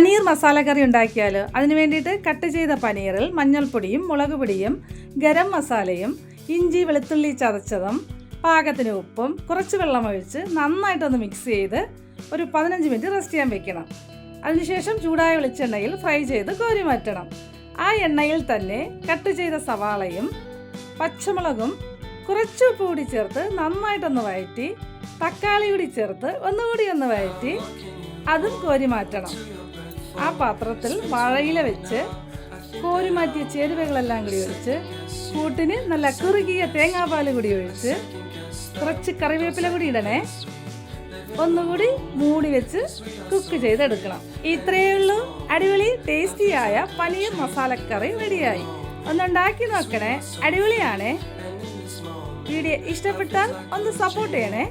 പനീർ മസാല കറി ഉണ്ടാക്കിയാൽ അതിന് വേണ്ടിയിട്ട് കട്ട് ചെയ്ത പനീറിൽ മഞ്ഞൾപ്പൊടിയും മുളക് പൊടിയും ഗരം മസാലയും ഇഞ്ചി വെളുത്തുള്ളി ചതച്ചതും പാകത്തിന് ഉപ്പും കുറച്ച് വെള്ളം ഒഴിച്ച് നന്നായിട്ടൊന്ന് മിക്സ് ചെയ്ത് ഒരു പതിനഞ്ച് മിനിറ്റ് റെസ്റ്റ് ചെയ്യാൻ വെക്കണം. അതിനുശേഷം ചൂടായ വെളിച്ചെണ്ണയിൽ ഫ്രൈ ചെയ്ത് കോരി മാറ്റണം. ആ എണ്ണയിൽ തന്നെ കട്ട് ചെയ്ത സവാളയും പച്ചമുളകും കുറച്ച് ഉപ്പ് കൂടി ചേർത്ത് നന്നായിട്ടൊന്ന് വഴറ്റി തക്കാളി കൂടി ചേർത്ത് ഒന്നുകൂടി ഒന്ന് വഴറ്റി അതും കോരി മാറ്റണം. ആ പാത്രത്തിൽ വാഴയില വെച്ച് കോരി മാറ്റിയ ചേരുവകളെല്ലാം കൂടി ഒഴിച്ച് കൂട്ടിന് നല്ല കുറുകിയ തേങ്ങാപ്പാൽ കൂടി ഒഴിച്ച് കുറച്ച് കറിവേപ്പില കൂടി ഇടണേ. ഒന്നുകൂടി മൂടി വെച്ച് കുക്ക് ചെയ്തെടുക്കണം. ഇത്രയേ ഉള്ളൂ. അടിപൊളി ടേസ്റ്റിയായ പനീർ മസാലക്കറി റെഡിയായി. ഒന്നുണ്ടാക്കി നോക്കണേ. അടിപൊളിയാണേ. വീഡിയോ ഇഷ്ടപ്പെട്ടാൽ ഒന്ന് സപ്പോർട്ട് ചെയ്യണേ.